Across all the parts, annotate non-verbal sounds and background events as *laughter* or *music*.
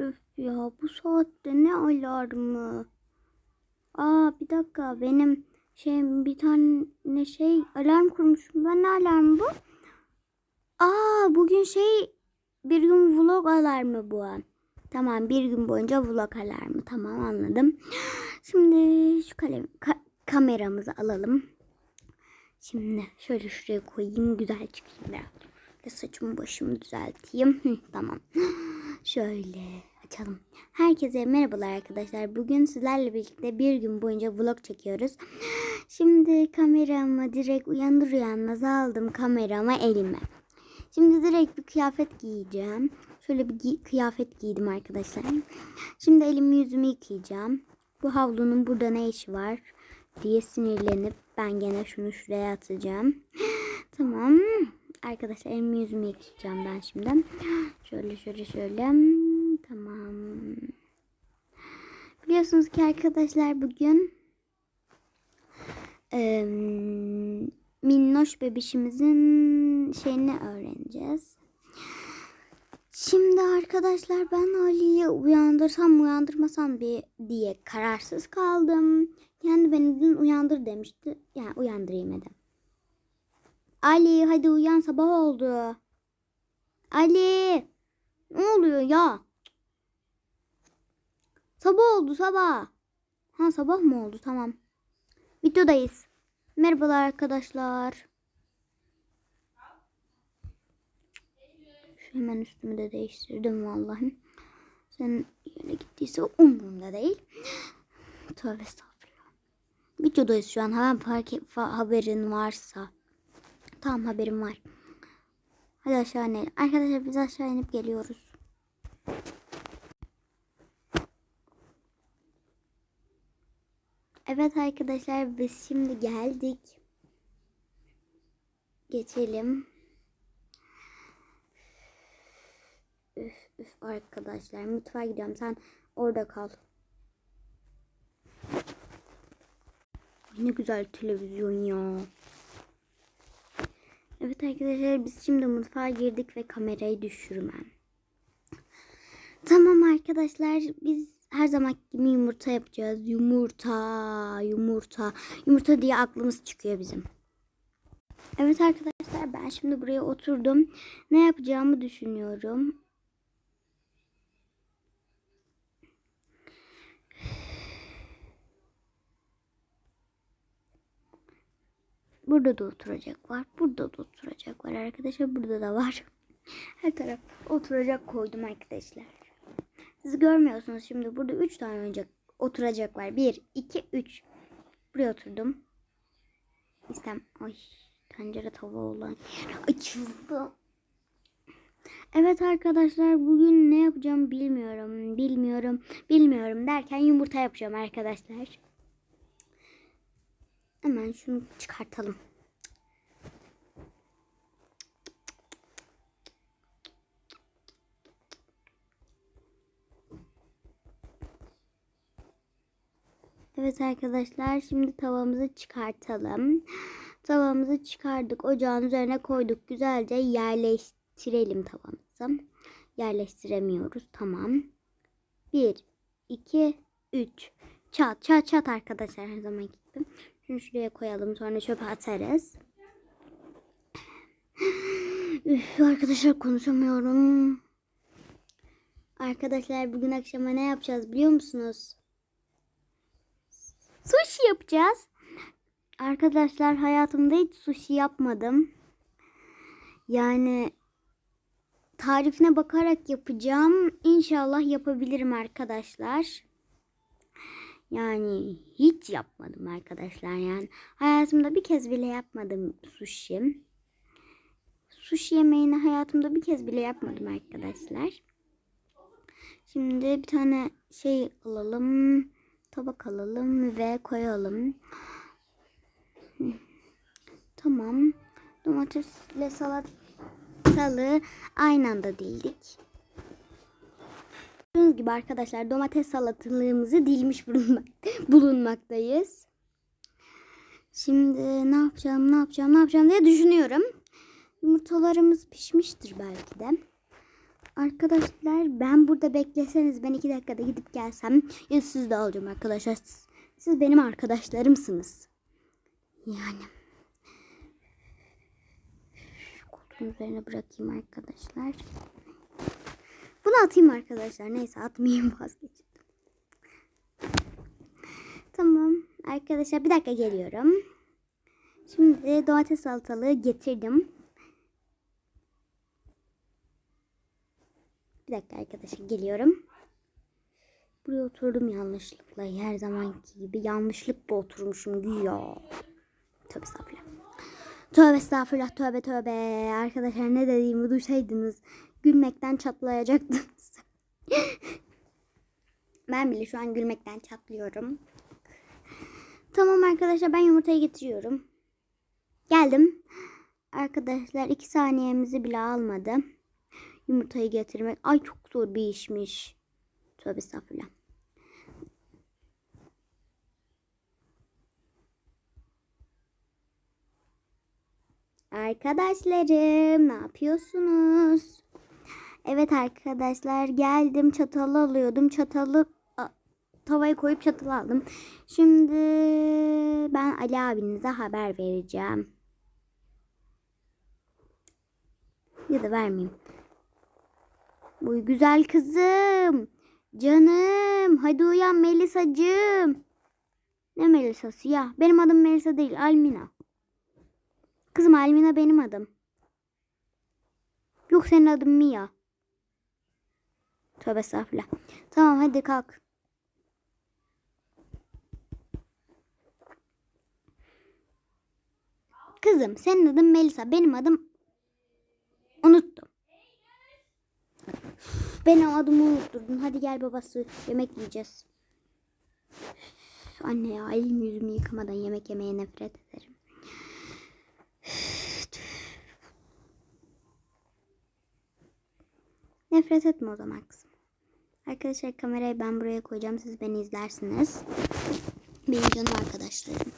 Öf ya bu saatte ne alarmı? Aa bir dakika benim şey bir tane şey alarm kurmuşum. Ben ne alarmı bu? Aa bugün şey bir gün vlog alarmı bu. Tamam bir gün boyunca vlog alarmı. Tamam anladım. Şimdi şu kalem ka- kameramızı alalım. Şimdi şöyle şuraya koyayım güzel çıkayım biraz. Ve saçımı başımı düzelteyim. *laughs* Tamam. Şöyle açalım. Herkese merhabalar arkadaşlar. Bugün sizlerle birlikte bir gün boyunca vlog çekiyoruz. *gasps* Şimdi kameramı direkt uyandır uyanmaz aldım kameramı elime. Şimdi direkt bir kıyafet giyeceğim. Şöyle bir gi- kıyafet giydim arkadaşlar. Şimdi elimi yüzümü yıkayacağım. Bu havlunun burada ne işi var diye sinirlenip ben gene şunu şuraya atacağım. *gasps* tamam. Arkadaşlar elimi yüzümü yıkayacağım ben şimdi. *gasps* Şöyle şöyle şöyle. Tamam. Biliyorsunuz ki arkadaşlar bugün eee, minnoş bebişimizin şeyini öğreneceğiz. Şimdi arkadaşlar ben Ali'yi uyandırsam uyandırmasam bir diye kararsız kaldım. Kendi beni dün uyandır demişti. Yani uyandırayım dedim. Ali hadi uyan sabah oldu. Ali ne oluyor ya? Sabah oldu sabah. Ha sabah mı oldu tamam. Videodayız. Merhabalar arkadaşlar. Şu hemen üstümü de değiştirdim vallahi. Sen yere gittiyse umurumda değil. Tövbe estağfurullah. Videodayız şu an. Hemen fark et- haberin varsa. Tamam haberim var. Hadi aşağı inelim. Arkadaşlar biz aşağı inip geliyoruz. Evet arkadaşlar biz şimdi geldik. Geçelim. Üf üf arkadaşlar mutfağa gidiyorum. Sen orada kal. Ne güzel televizyon ya. Evet arkadaşlar biz şimdi mutfağa girdik ve kamerayı düşürmem. Tamam arkadaşlar biz her zaman gibi yumurta yapacağız. Yumurta, yumurta, yumurta diye aklımız çıkıyor bizim. Evet arkadaşlar ben şimdi buraya oturdum. Ne yapacağımı düşünüyorum. Burada da oturacak var. Burada da oturacak var arkadaşlar. Burada da var. Her taraf oturacak koydum arkadaşlar. Siz görmüyorsunuz şimdi burada 3 tane oyuncak oturacak var. 1, 2, 3. Buraya oturdum. İstem. Ay tencere tava olan açıldı. Evet arkadaşlar bugün ne yapacağım bilmiyorum. Bilmiyorum. Bilmiyorum derken yumurta yapacağım arkadaşlar. Hemen şunu çıkartalım. Evet arkadaşlar şimdi tavamızı çıkartalım. Tavamızı çıkardık. Ocağın üzerine koyduk. Güzelce yerleştirelim tavamızı. Yerleştiremiyoruz. Tamam. 1, 2, 3. Çat çat çat arkadaşlar her zaman gibi. Şunu şuraya koyalım sonra çöpe atarız. Üf, arkadaşlar konuşamıyorum. Arkadaşlar bugün akşama ne yapacağız biliyor musunuz? Sushi yapacağız. Arkadaşlar hayatımda hiç sushi yapmadım. Yani tarifine bakarak yapacağım. İnşallah yapabilirim arkadaşlar. Yani hiç yapmadım arkadaşlar yani. Hayatımda bir kez bile yapmadım sushi. Sushi yemeğini hayatımda bir kez bile yapmadım arkadaşlar. Şimdi bir tane şey alalım. Tabak alalım ve koyalım. *laughs* Tamam. Domatesle salatalı aynı anda dildik. Gördüğünüz gibi arkadaşlar domates salatalığımızı dilmiş bulunmak- *laughs* bulunmaktayız. Şimdi ne yapacağım, ne yapacağım, ne yapacağım diye düşünüyorum. Yumurtalarımız pişmiştir belki de. Arkadaşlar ben burada bekleseniz ben iki dakikada gidip gelsem ya siz de alacağım arkadaşlar. Siz, benim arkadaşlarımsınız. Yani. Koltuğun üzerine bırakayım arkadaşlar. Bunu atayım arkadaşlar. Neyse atmayayım *laughs* vazgeçtim. Tamam arkadaşlar bir dakika geliyorum. Şimdi domates salatalığı getirdim. Bir dakika arkadaşlar geliyorum. Buraya oturdum yanlışlıkla. Her zamanki gibi yanlışlıkla oturmuşum güya. Tövbe estağfurullah. Tövbe estağfurullah tövbe tövbe. Arkadaşlar ne dediğimi duysaydınız gülmekten çatlayacaktınız. *laughs* ben bile şu an gülmekten çatlıyorum. Tamam arkadaşlar ben yumurtayı getiriyorum. Geldim. Arkadaşlar iki saniyemizi bile almadı. Yumurtayı getirmek. Ay çok zor bir işmiş. Tövbe estağfurullah. Arkadaşlarım ne yapıyorsunuz? Evet arkadaşlar geldim çatalı alıyordum. Çatalı tavaya koyup çatalı aldım. Şimdi ben Ali abinize haber vereceğim. Ya da vermeyeyim. Bu güzel kızım. Canım. Hadi uyan Melisacığım. Ne Melisa'sı ya? Benim adım Melisa değil. Almina. Kızım Almina benim adım. Yok senin adın Mia. Tövbe estağfurullah. Tamam hadi kalk. Kızım senin adın Melisa. Benim adım unuttum. Benim adımı unutturdun. Hadi gel babası yemek yiyeceğiz. Anne ya elimi yüzümü yıkamadan yemek yemeye nefret ederim. Nefret etme o zaman kızım. Arkadaşlar kamerayı ben buraya koyacağım. Siz beni izlersiniz. Benim canım arkadaşlarım.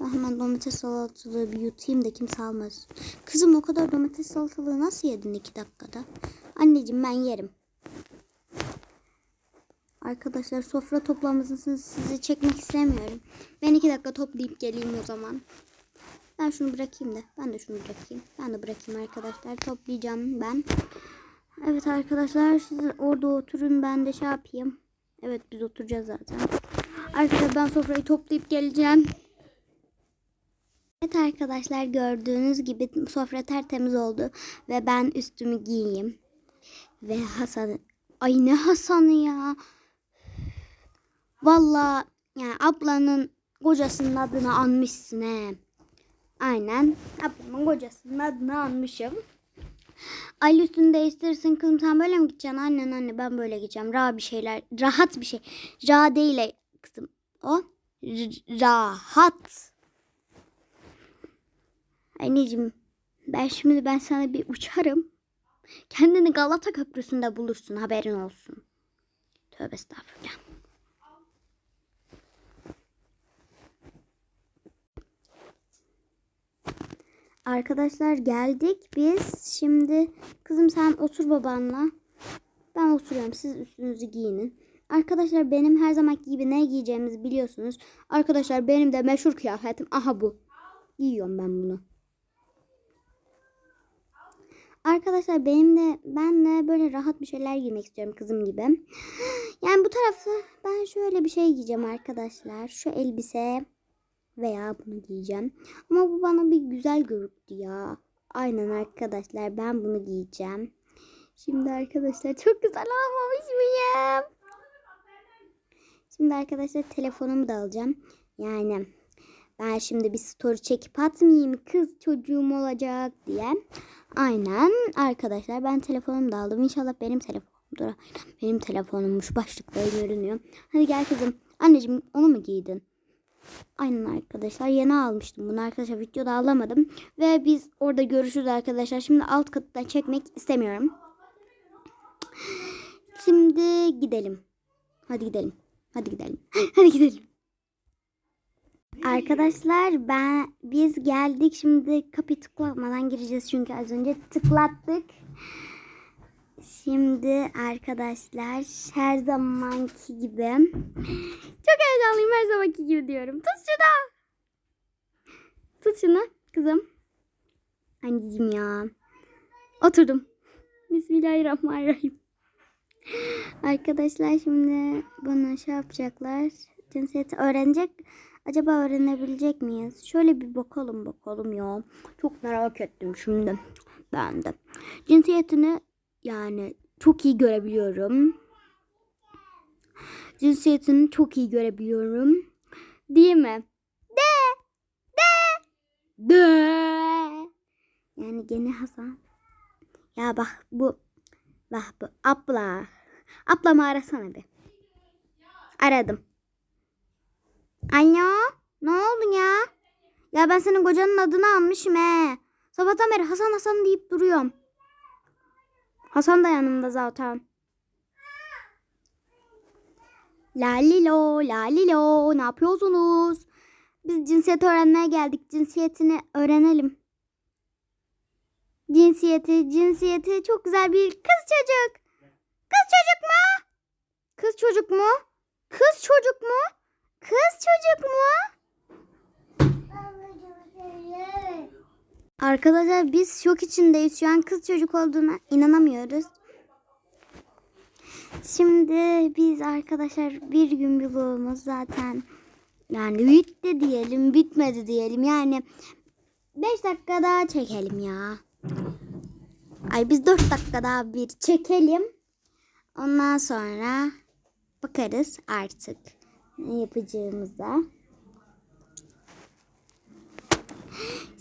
Ben hemen domates salatalığı bir yutayım da kimse almasın. Kızım o kadar domates salatalığı nasıl yedin iki dakikada? Anneciğim ben yerim. Arkadaşlar sofra toplamasını sizi çekmek istemiyorum. Ben iki dakika toplayıp geleyim o zaman. Ben şunu bırakayım da. Ben de şunu bırakayım. Ben de bırakayım arkadaşlar. Toplayacağım ben. Evet arkadaşlar siz orada oturun ben de şey yapayım. Evet biz oturacağız zaten. Arkadaşlar ben sofrayı toplayıp geleceğim. Evet arkadaşlar gördüğünüz gibi sofra tertemiz oldu. Ve ben üstümü giyeyim. Ve Hasan... Ay ne Hasan'ı ya. Valla yani ablanın kocasının adını anmışsın he. Aynen. Ablamın kocasının adını anmışım. Ali üstünü değiştirirsin kızım sen böyle mi gideceksin? Annen anne ben böyle gideceğim. Rahat bir şeyler. Rahat bir şey. Ra değil kızım. O. Rahat. Anneciğim ben şimdi ben sana bir uçarım. Kendini Galata Köprüsü'nde bulursun haberin olsun. Tövbe estağfurullah. Arkadaşlar geldik biz. Şimdi kızım sen otur babanla. Ben oturuyorum. Siz üstünüzü giyinin. Arkadaşlar benim her zamanki gibi ne giyeceğimizi biliyorsunuz. Arkadaşlar benim de meşhur kıyafetim. Aha bu. Giyiyorum ben bunu. Arkadaşlar benim de ben de böyle rahat bir şeyler giymek istiyorum kızım gibi. *gasps* Yani bu tarafta ben şöyle bir şey giyeceğim arkadaşlar. Şu elbise veya bunu giyeceğim. Ama bu bana bir güzel görüktü ya. Aynen arkadaşlar ben bunu giyeceğim. Şimdi arkadaşlar çok güzel olmamış mıyım? Şimdi arkadaşlar telefonumu da alacağım. Yani ben şimdi bir story çekip atmayayım kız çocuğum olacak diye. Aynen arkadaşlar ben telefonumu da aldım. İnşallah benim telefonumdur. Aynen benim telefonummuş. Başlıkta görünüyor. Hadi gel kızım. Anneciğim onu mu giydin? Aynen arkadaşlar yeni almıştım bunu arkadaşlar videoda alamadım. Ve biz orada görüşürüz arkadaşlar. Şimdi alt kattan çekmek istemiyorum. Şimdi gidelim. Hadi gidelim. Hadi gidelim. *gasps* Hadi gidelim. Arkadaşlar ben biz geldik. Şimdi kapıyı tıklamadan gireceğiz çünkü az önce tıklattık. Şimdi arkadaşlar her zamanki gibi çok heyecanlıyım her zamanki gibi diyorum. Tut şunu. Tut şunu kızım. Anneciğim ya. Oturdum. Bismillahirrahmanirrahim. Arkadaşlar şimdi bana şey yapacaklar. Cinsiyeti öğrenecek. Acaba öğrenebilecek miyiz? Şöyle bir bakalım bakalım ya. Çok merak ettim şimdi. Ben de. Cinsiyetini yani çok iyi görebiliyorum. Cinsiyetini çok iyi görebiliyorum. Değil mi? De. De. De. Yani gene Hasan. Ya bak bu. Bak bu. Abla. Ablamı arasana bir. Aradım. Alo. Ne oldu ya? Ya ben senin kocanın adını almışım he. Sabahtan beri Hasan Hasan deyip duruyorum. Hasan da yanımda zaten. Lalilo, lalilo, ne yapıyorsunuz? Biz cinsiyet öğrenmeye geldik. Cinsiyetini öğrenelim. Cinsiyeti, cinsiyeti çok güzel bir kız çocuk. Kız çocuk mu? Kız çocuk mu? Kız çocuk mu? Kız çocuk mu? Arkadaşlar biz şok içindeyiz. Şu an kız çocuk olduğuna inanamıyoruz. Şimdi biz arkadaşlar bir gün yolumuz zaten yani bitti diyelim bitmedi diyelim yani 5 dakika daha çekelim ya. Ay biz 4 dakika daha bir çekelim. Ondan sonra bakarız artık yapacağımıza.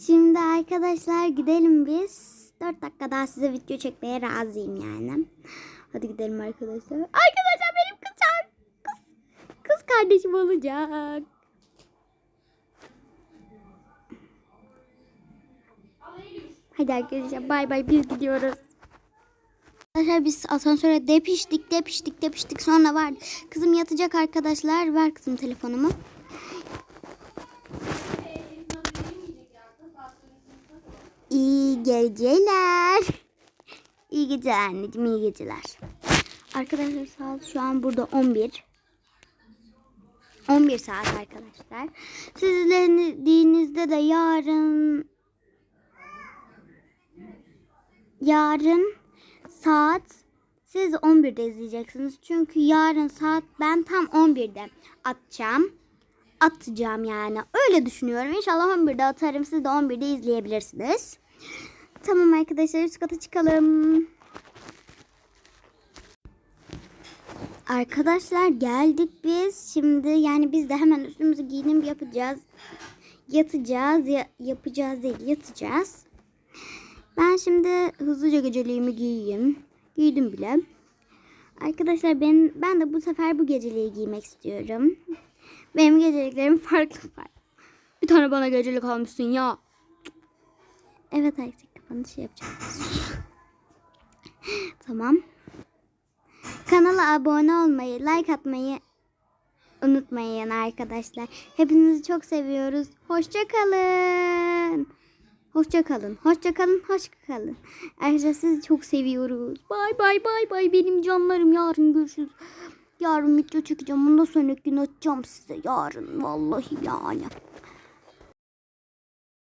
Şimdi arkadaşlar gidelim biz. 4 dakika daha size video çekmeye razıyım yani. Hadi gidelim arkadaşlar. Arkadaşlar benim kız kız, kız kardeşim olacak. Hadi arkadaşlar bay bay biz gidiyoruz. Arkadaşlar biz asansöre depiştik depiştik depiştik sonra var. Kızım yatacak arkadaşlar. Ver kızım telefonumu. İyi geceler. İyi geceler anneciğim iyi geceler. Arkadaşlar saat şu an burada 11. 11 saat arkadaşlar. Sizlerin dinlediğinizde de yarın yarın saat siz 11'de izleyeceksiniz. Çünkü yarın saat ben tam 11'de atacağım. Atacağım yani. Öyle düşünüyorum. İnşallah 11'de atarım. Siz de 11'de izleyebilirsiniz. Tamam arkadaşlar üst kata çıkalım. Arkadaşlar geldik biz. Şimdi yani biz de hemen üstümüzü giyinip yapacağız. Yatacağız. Ya, yapacağız değil yatacağız. Ben şimdi hızlıca geceliğimi giyeyim. Giydim bile. Arkadaşlar ben ben de bu sefer bu geceliği giymek istiyorum. Benim geceliklerim farklı farklı. Bir tane bana gecelik almışsın ya. Evet artık kapanış şey yapacağım. *laughs* tamam. Kanala abone olmayı, like atmayı unutmayın arkadaşlar. Hepinizi çok seviyoruz. Hoşça kalın. Hoşça kalın. Hoşça kalın. Hoşça kalın. Arkadaşlar sizi çok seviyoruz. Bay bay bay bay benim canlarım. Yarın görüşürüz. Yarın video çekeceğim. Ondan sonraki gün açacağım size. Yarın vallahi yani.